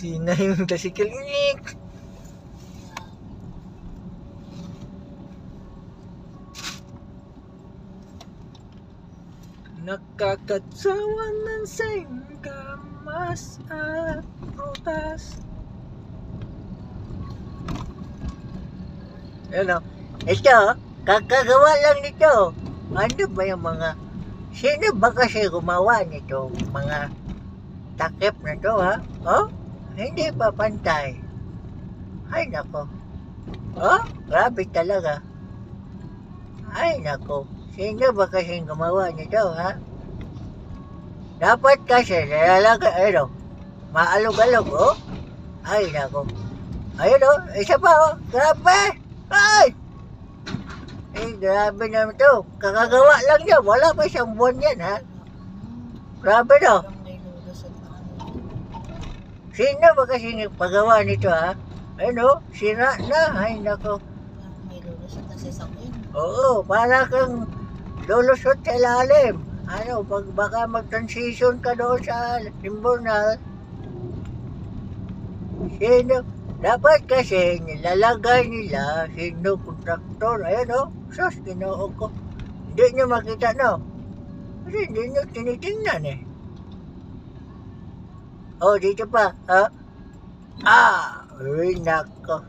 Sina yung tricycle. Inik! Nakakatsawa ng singkamas at prutas. Ano? Ito, kakagawa lang nito. Ano ba yung mga... Sino ba kasi gumawa nito? Mga takip na to, ha? Oh? Hindi pa pantay. Ay, nako. Oh, grabe talaga. Ay, nako. Sino ba kasi gumawa nito, ha? Dapat kasi nalalaga, ano, maalog-alog, oh. Ay, nako. Ayun, oh, isa pa, oh. Grabe! Ay! Eh, grabe naman to. Kakagawa lang niya. Wala pa siyang buwan yan, ha? Grabe, no? Parang may lulusot na ano. Sino ba kasi nagpagawa nito, ha? Ano? Sira na. Ay, nako. May lulusot na sasakyan. Oo, para kang lulusot sa ilalim. Ano, pag baka mag-transition ka doon sa tribunal, sino, dapat kasi nilalagay nila sino kontraktor. Ayan o, sus, ginoo ko. Hindi nyo makita, no? Kasi hindi nyo tinitingnan eh. Oh, dito pa, ha? Ah, ay, nako.